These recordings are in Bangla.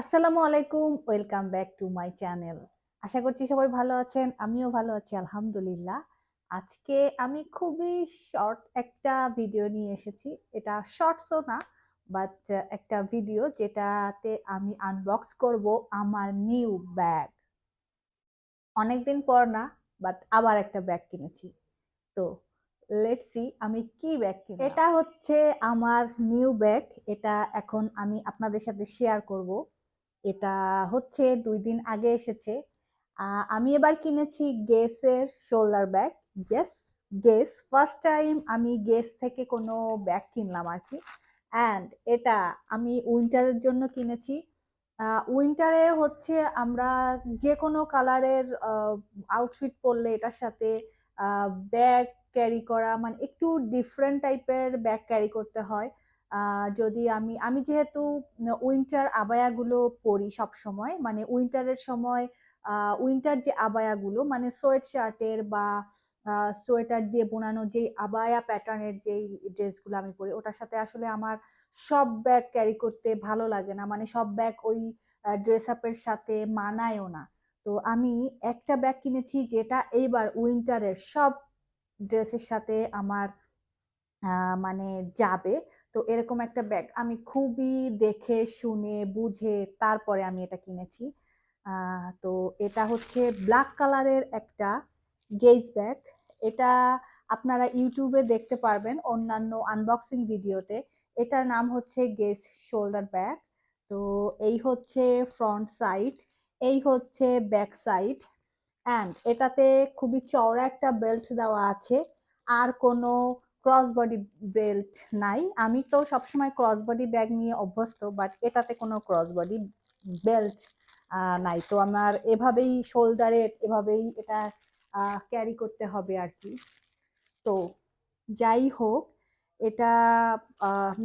আসসালামু আলাইকুম, welcome back to my channel. আশা করছি সবাই ভালো আছেন, আমিও ভালো আছি, আলহামদুলিল্লাহ। আজকে আমি খুবই শর্ট একটা ভিডিও নিয়ে এসেছি। এটা শর্টসও না বাট একটা ভিডিও যেটাতে আমি আনবক্স করব আমার নিউ ব্যাগ অনেকদিন পর না বাট আবার একটা ব্যাগ কিনেছি। তো লেটস সি আমি কি ব্যাগ কিনলাম। এটা হচ্ছে আমার নিউ ব্যাগ এটা এখন আমি আপনাদের সাথে শেয়ার করব। এটা হচ্ছে দুই দিন আগে এসেছে। আমি এবার কিনেছি গেসের shoulder bag Guess Guess first time আমি গেস থেকে কোনো ব্যাগ কিনলাম আর কি। অ্যান্ড এটা আমি উইন্টারের জন্য কিনেছি। উইন্টারে হচ্ছে আমরা যে কোনো কালারের আউটফিট পরলে এটার সাথে ব্যাগ ক্যারি করা মানে একটু ডিফারেন্ট টাইপের ব্যাগ ক্যারি করতে হয়। যদি আমি আমি যেহেতু উইন্টার আবায়াগুলো পরি সব সময় মানে উইন্টারের সময় উইন্টার যে আবায়াগুলো মানে সোয়েট শার্টের বা সোয়েটার দিয়ে বোনানো যেই আবায়া প্যাটার্নের যেই ড্রেসগুলো আমি পরি, ওটার সাথে আসলে আমার সব ব্যাগ ক্যারি করতে ভালো লাগে না। মানে সব ব্যাগ ওই ড্রেস আপের সাথে মানায়ও না। তো আমি একটা ব্যাগ কিনেছি যেটা এইবার উইন্টারের সব ড্রেসের সাথে আমার মানে যাবে। তো এরকম একটা ব্যাগ আমি খুবই দেখে, শুনে, বুঝে তারপরে আমি এটা কিনেছি। তো এটা হচ্ছে ব্ল্যাক কালারের একটা গেজ ব্যাগ এটা আপনারা ইউটিউবে দেখতে পারবেন অন্যান্য আনবক্সিং ভিডিওতে। এটার নাম হচ্ছে গেজ শোল্ডার ব্যাগ তো এই হচ্ছে ফ্রন্ট সাইড এই হচ্ছে ব্যাক সাইড অ্যান্ড এটাতে খুবই চওড়া একটা বেল্ট দেওয়া আছে। আর কোনো ক্রস বডি বেল্ট নাই। আমি তো সবসময় ক্রস বডি ব্যাগ নিয়ে অভ্যস্ত বাট এটাতে কোনো ক্রস বডি বেল্ট নাই। তো আমার এভাবেই শোল্ডারে এভাবেই এটা ক্যারি করতে হবে আর কি। তো যাই হোক, এটা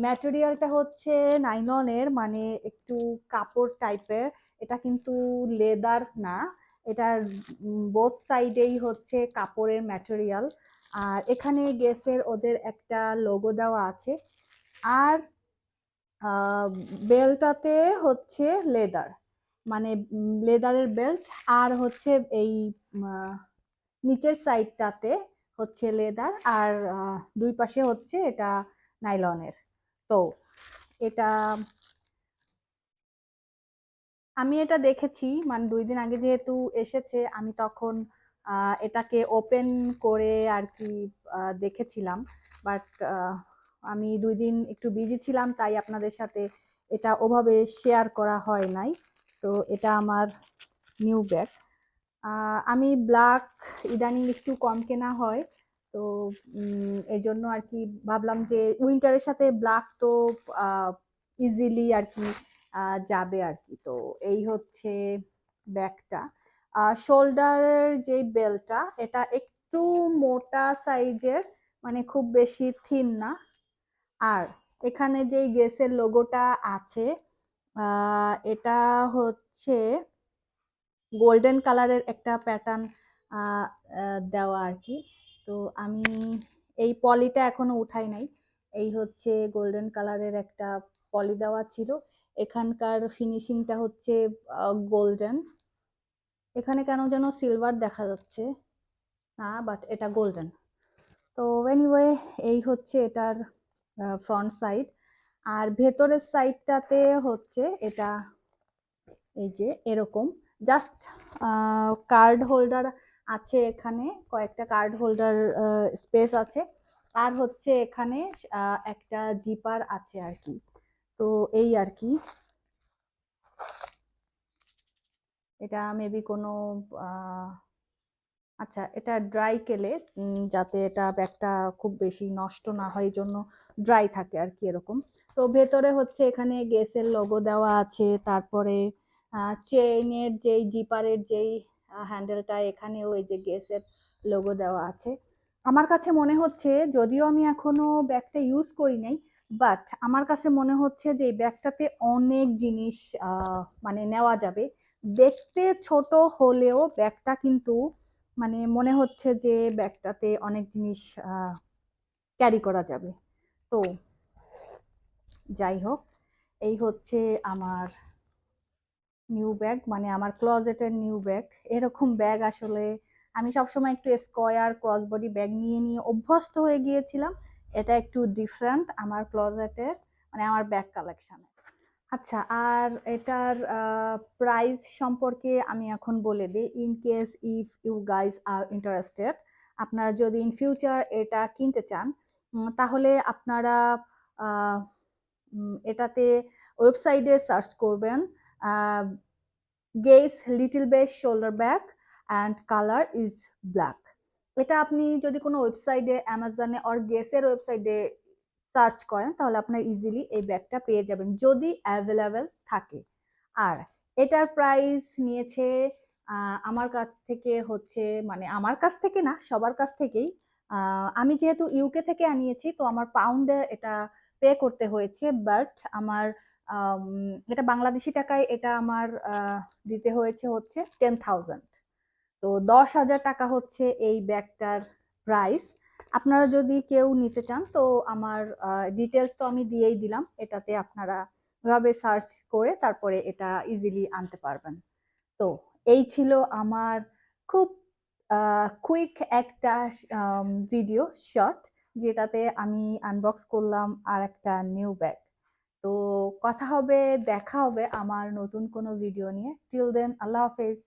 ম্যাটেরিয়ালটা হচ্ছে নাইলনের মানে একটু কাপড় টাইপের এটা কিন্তু লেদার না। এটার বোথ সাইডেই হচ্ছে কাপড়ের ম্যাটেরিয়াল আর এখানে গেসের ওদের একটা লোগো দেওয়া আছে। আর বেল্টটাতে হচ্ছে লেদার মানে লেদারের বেল্ট আর হচ্ছে এই নিচের সাইডটাতে হচ্ছে লেদার আর দুই পাশে হচ্ছে এটা নাইলনের তো, এটা, আমি এটা দেখেছি মানে দুই দিন আগে যেহেতু এসেছে, আমি তখন এটাকে ওপেন করে আর কি দেখেছিলাম। বাট আমি দুই দিন একটু বিজি ছিলাম, তাই আপনাদের সাথে এটা ওভাবে শেয়ার করা হয় নাই। তো এটা আমার নিউ ব্যাগ আমি ব্ল্যাক ইদানিং একটু কম কেনা হয়। তো এই জন্য আর কি ভাবলাম যে উইন্টারের সাথে ব্ল্যাক তো ইজিলি আর কি যাবে আর কি তো এই হচ্ছে ব্যাগটা। শোল্ডারের যে বেল্টটা এটা একটু মোটা সাইজের মানে খুব বেশি থিন না। আর এখানে যে গেসের লোগোটা আছে এটা হচ্ছে গোল্ডেন কালারের একটা প্যাটার্ন দেওয়া আর কি। তো আমি এই পলিটা এখনও উঠাই নাই। এই হচ্ছে গোল্ডেন কালারের একটা পলি দেওয়া ছিল। এখানকার ফিনিশিংটা হচ্ছে গোল্ডেন। এখানে কেন যেন সিলভার দেখা যাচ্ছে। না বাট এটা গোল্ডেন তো এনিওয়ে এই হচ্ছে এটার ফ্রন্ট সাইড আর ভেতরের সাইডটাতে হচ্ছে এটা, এই যে এরকম। জাস্ট কার্ড হোল্ডার আছে এখানে, কয়েকটা কার্ড হোল্ডার স্পেস আছে। আর হচ্ছে এখানে একটা জিপার আছে আর কি। তো এই আর কি। এটা মেবি কোনো আচ্ছা এটা ড্রাই কেলে যাতে এটা ব্যাগটা খুব বেশি নষ্ট না হয় জন্য ড্রাই থাকে আর কি এরকম। তো ভেতরে হচ্ছে এখানে গ্যাসের লোগো দেওয়া আছে, তারপরে চেইনের যেই জিপারের যেই হ্যান্ডেলটা এখানেও এই যে গ্যাসের লোগো দেওয়া আছে। আমার কাছে মনে হচ্ছে, যদিও আমি এখনও ব্যাগটা ইউজ করি নাই বাট আমার কাছে মনে হচ্ছে যে এই ব্যাগটাতে অনেক জিনিস মানে নেওয়া যাবে। দেখতে ছোট হলেও ব্যাগটা কিন্তু মানে মনে হচ্ছে যে ব্যাগটাতে অনেক জিনিস ক্যারি করা যাবে। তো যাই হোক, এই হচ্ছে আমার নিউ ব্যাগ মানে আমার ক্লোজেটের নিউ ব্যাগ এরকম ব্যাগ আসলে আমি সবসময় একটু স্কোয়ার ক্রস বডি ব্যাগ নিয়ে নিয়ে অভ্যস্ত হয়ে গিয়েছিলাম। এটা একটু ডিফারেন্ট আমার ক্লোজেটের মানে আমার ব্যাগ কালেকশনে আচ্ছা আর এটার প্রাইস সম্পর্কে আমি এখন বলে দিই। In case if you guys are interested আপনারা যদি ইন ফিউচার এটা কিনতে চান তাহলে আপনারা এটাতে ওয়েবসাইটে সার্চ করবেন Guess little base shoulder bag and colour is black এটা আপনি যদি কোনো ওয়েবসাইটে অ্যামাজনে অর গেসের ওয়েবসাইটে সার্চ করেন, তাহলে আপনার ইজিলি এই ব্যাগটা পেয়ে যাবেন, যদি অ্যাভেলেবেল থাকে। আর এটার প্রাইস নিয়েছে আমার কাছ থেকে হচ্ছে মানে আমার কাছ থেকে না, সবার কাছ থেকেই। আমি যেহেতু ইউকে থেকে আনিয়েছি, তো আমার পাউন্ডে এটা পে করতে হয়েছে বাট আমার এটা বাংলাদেশি টাকায় এটা আমার দিতে হয়েছে হচ্ছে টেন থাউজেন্ড তো দশ হাজার টাকা হচ্ছে এই ব্যাগটার প্রাইস আপনারা যদি কেউ নিতে চান, তো আমার ডিটেলস তো আমি দিয়েই দিলাম। এটাতে আপনারা এভাবে সার্চ করে তারপরে এটা ইজিলি আনতে পারবেন। তো এই ছিল আমার খুব কুইক একটা ভিডিও শর্ট যেটাতে আমি আনবক্স করলাম আর একটা নিউ ব্যাগ তো কথা হবে, দেখা হবে আমার নতুন কোনো ভিডিও নিয়ে। টিল দেন আল্লাহ হাফেজ।